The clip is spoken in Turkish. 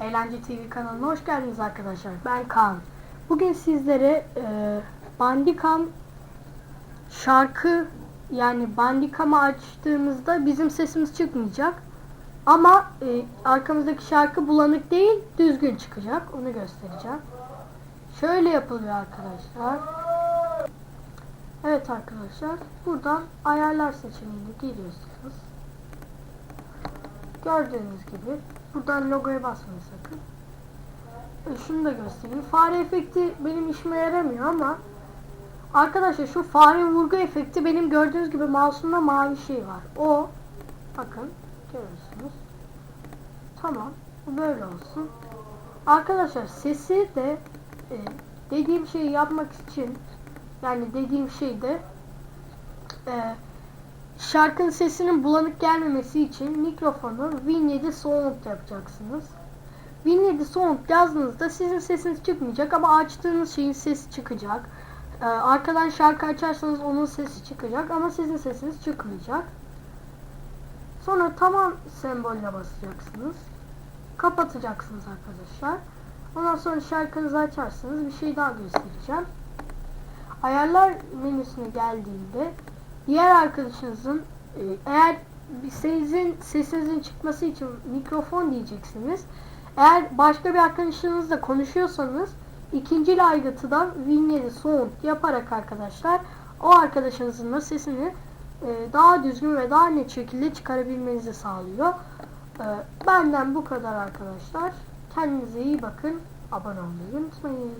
Eğlence TV kanalına hoş geldiniz arkadaşlar. Ben Kaan. Bugün sizlere e, Bandicam şarkı yani Bandicam'ı açtığımızda bizim sesimiz çıkmayacak. Ama e, arkamızdaki şarkı bulanık değil, düzgün çıkacak. Onu göstereceğim. Şöyle yapılıyor arkadaşlar. Evet arkadaşlar. Buradan ayarlar seçeneğine giriyorsunuz. Gördüğünüz gibi buradan logoya basmayın sakın. E, Şunu da göstereyim. Fare efekti benim işime yaramıyor ama arkadaşlar şu fare vurgu efekti benim gördüğünüz gibi mouse'umda mavi şey var. O bakın görüyorsunuz. Tamam. Bu böyle olsun. Arkadaşlar sesi de e, dediğim şeyi yapmak için yani dediğim şey de e, şarkının sesinin bulanık gelmemesi için mikrofonu Win7 Sound yapacaksınız. Win7 Sound yazdığınızda sizin sesiniz çıkmayacak ama açtığınız şeyin sesi çıkacak. Ee, arkadan şarkı açarsanız onun sesi çıkacak ama sizin sesiniz çıkmayacak. Sonra tamam sembolüne basacaksınız. Kapatacaksınız arkadaşlar. Ondan sonra şarkınızı açarsınız. Bir şey daha göstereceğim. Ayarlar menüsüne geldiğinde diğer arkadaşınızın eğer sizin sesinizin çıkması için mikrofon diyeceksiniz. Eğer başka bir arkadaşınızla konuşuyorsanız ikinci aygıtıdan Win7 Sound yaparak arkadaşlar o arkadaşınızın da sesini e, daha düzgün ve daha net şekilde çıkarabilmenizi sağlıyor. E, benden bu kadar arkadaşlar. Kendinize iyi bakın. Abone olmayı unutmayın.